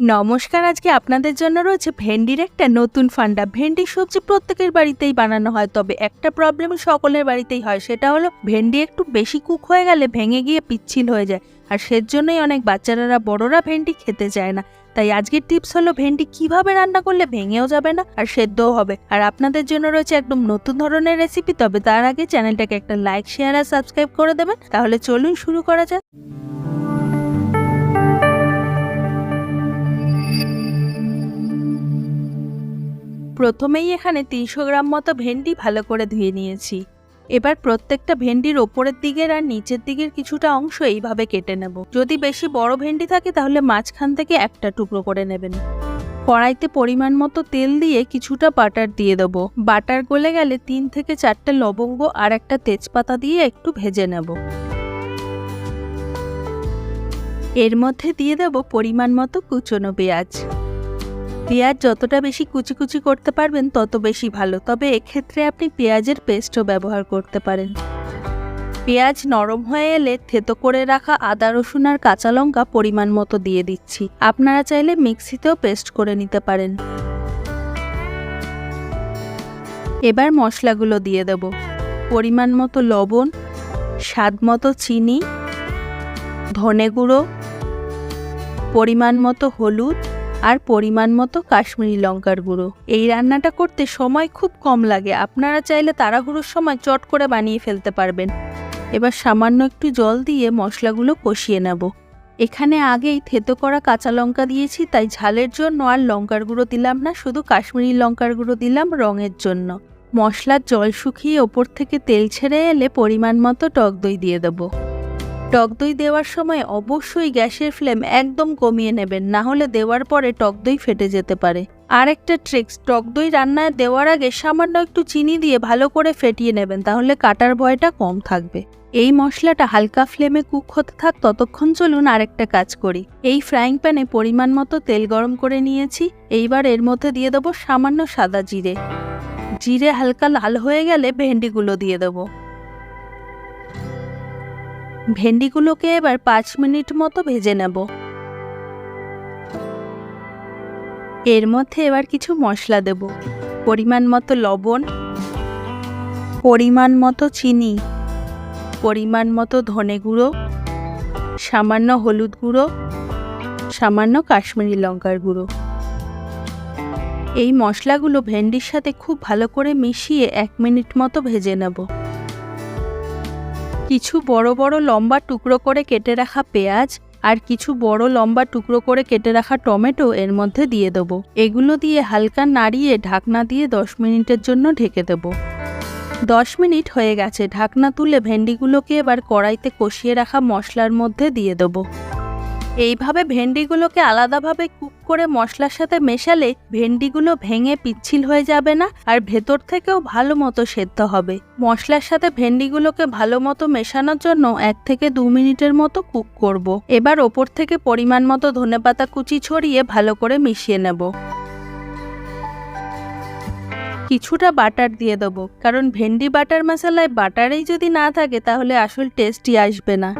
নমস্কার, আজকে আপনাদের জন্য রয়েছে ভেন্ডির একটা নতুন ফান্ডা। ভেন্ডি সবজি প্রত্যেকের বাড়িতেই বানানো হয়, তবে একটা প্রবলেম সকলের বাড়িতেই হয়, সেটা হলো ভেন্ডি একটু বেশি কুক হয়ে গেলে ভেঙে গিয়ে পিচ্ছিল হয়ে যায়, আর সেজন্যই অনেক বাচ্চারা বড়রা ভেন্ডি খেতে চায় না। তাই আজকের টিপস হলো ভেন্ডি কীভাবে রান্না করলে ভেঙেও যাবে না আর সেদ্ধও হবে। আর আপনাদের জন্য রয়েছে একদম নতুন ধরনের রেসিপি তবে তার আগে চ্যানেলটাকে একটা লাইক শেয়ার আর সাবস্ক্রাইব করে দেবেন। তাহলে চলুন শুরু করা যাক। প্রথমেই এখানে তিনশো গ্রাম মতো ভেন্ডি ভালো করে ধুয়ে নিয়েছি। এবার প্রত্যেকটা ভেন্ডির ওপরের দিকের আর নিচের দিকের কিছুটা অংশ এইভাবে কেটে নেব। যদি বেশি বড় ভেন্ডি থাকে তাহলে মাঝখান থেকে একটা টুকরো করে নেবেন। কড়াইতে পরিমাণ মতো তেল দিয়ে কিছুটা বাটার দিয়ে দেবো। বাটার গলে গেলে তিন থেকে চারটে লবঙ্গ আর একটা তেজপাতা দিয়ে একটু ভেজে নেব। এর মধ্যে দিয়ে দেব পরিমাণ মতো কুচনো পেঁয়াজ। পেঁয়াজ যতটা বেশি কুচি কুচি করতে পারবেন, তত বেশি ভালো। তবে এক্ষেত্রে আপনি পেঁয়াজের পেস্টও ব্যবহার করতে পারেন। পেঁয়াজ নরম হয়ে এলে থেতো করে রাখা আদা, রসুন আর কাঁচা লঙ্কা পরিমাণ মতো দিয়ে দিচ্ছি। আপনারা চাইলে মিক্সিতেও পেস্ট করে নিতে পারেন। এবার মশলাগুলো দিয়ে দেব। পরিমাণ মতো লবণ, স্বাদ মতো চিনি, ধনে গুঁড়ো, পরিমাণ মতো হলুদ আর পরিমাণ মতো কাশ্মীরি লঙ্কার গুঁড়ো। এই রান্নাটা করতে সময় খুব কম লাগে। আপনারা চাইলে তাড়াহুড়োর সময় চট করে বানিয়ে ফেলতে পারবেন। এবার সামান্য একটু জল দিয়ে মশলাগুলো কষিয়ে নেব। এখানে আগেই থেতো করা কাঁচা লঙ্কা দিয়েছি, তাই ঝালের জন্য আর লঙ্কার গুঁড়ো দিলাম না, শুধু কাশ্মীরি লঙ্কার গুঁড়ো দিলাম রঙের জন্য। মশলার জল শুকিয়ে ওপর থেকে তেল ছেড়ে এলে পরিমাণ মতো টক দই দিয়ে দেবো। টক দই দেওয়ার সময় অবশ্যই গ্যাসের ফ্লেম একদম কমিয়ে নেবেন, না হলে দেওয়ার পরে টক দই ফেটে যেতে পারে। আর একটা ট্রিক্স, টক দই রান্নায় দেওয়ার আগে সামান্য একটু চিনি দিয়ে ভালো করে ফেটিয়ে নেবেন, তাহলে কাটার ভয়টা কম থাকবে। এই মশলাটা হালকা ফ্লেমে কুক হতে থাক, ততক্ষণ চলুন আরেকটা কাজ করি। এই ফ্রাইং প্যানে পরিমাণ মতো তেল গরম করে নিয়েছি, এইবার এর মধ্যে দিয়ে দেবো সামান্য সাদা জিরে। জিরে হালকা লাল হয়ে গেলে ভেন্ডিগুলো দিয়ে দেবো। ভেন্ডিগুলোকে এবার পাঁচ মিনিট মতো ভেজে নেব। এর মধ্যে এবার কিছু মশলা দেব। পরিমাণ মতো লবণ, পরিমাণ মতো চিনি, পরিমাণ মতো ধনে গুঁড়ো, সামান্য হলুদ গুঁড়ো, সামান্য কাশ্মীরি লঙ্কার গুঁড়ো। এই মশলাগুলো ভেন্ডির সাথে খুব ভালো করে মিশিয়ে এক মিনিট মতো ভেজে নেব। কিছু বড় বড় লম্বা টুকরো করে কেটে রাখা পেঁয়াজ আর কিছু বড় লম্বা টুকরো করে কেটে রাখা টমেটো এর মধ্যে দিয়ে দেবো। এগুলো দিয়ে হালকা নাড়িয়ে ঢাকনা দিয়ে দশ মিনিটের জন্য ঢেকে দেব। দশ মিনিট হয়ে গেছে। ঢাকনা তুলে ভেন্ডিগুলোকে এবার কড়াইতে কষিয়ে রাখা মশলার মধ্যে দিয়ে দেবো। এইভাবে ভেন্ডিগুলোকে আলাদাভাবে কুক করে মশলার সাথে মেশালে ভেন্ডিগুলো ভেঙে পিচ্ছিল হয়ে যাবে না আর ভেতর থেকেও ভালো মতো সেদ্ধ হবে। মশলার সাথে ভেন্ডিগুলোকে ভালো মতো মেশানোর জন্য এক থেকে দু মিনিটের মতো কুক করব। এবার ওপর থেকে পরিমাণ মতো ধনেপাতা কুচি ছড়িয়ে ভালো করে মিশিয়ে নেব। কিছুটা বাটার দিয়ে দেবো, কারণ ভেন্ডি বাটার মশলায় বাটারেই যদি না থাকে তাহলে আসল টেস্টই আসবে না।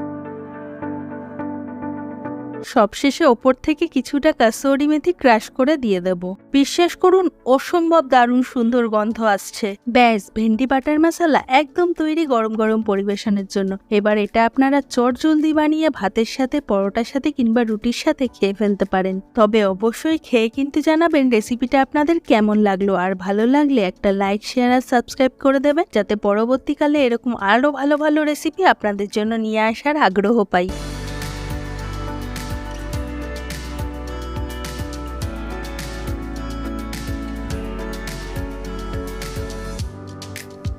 সবশেষে ওপর থেকে কিছুটা কাসৌরি মেথি ক্রাশ করে দিয়ে দেব। বিশ্বাস করুন, অসম্ভব দারুণ সুন্দর গন্ধ আসছে। ব্যাস, ভেন্ডি বাটার মশলা একদম তৈরি গরম গরম পরিবেশনের জন্য। এবার এটা আপনারা চট জলদি বানিয়ে ভাতের সাথে, পরোটার সাথে কিংবা রুটির সাথে খেয়ে ফেলতে পারেন। তবে অবশ্যই খেয়ে কিন্তু জানাবেন রেসিপিটা আপনাদের কেমন লাগল। আর ভালো লাগলে একটা লাইক, শেয়ার আর সাবস্ক্রাইব করে দেবেন, যাতে পরবর্তীকালে এরকম আরও ভালো ভালো রেসিপি আপনাদের জন্য নিয়ে আসার আগ্রহ পাই।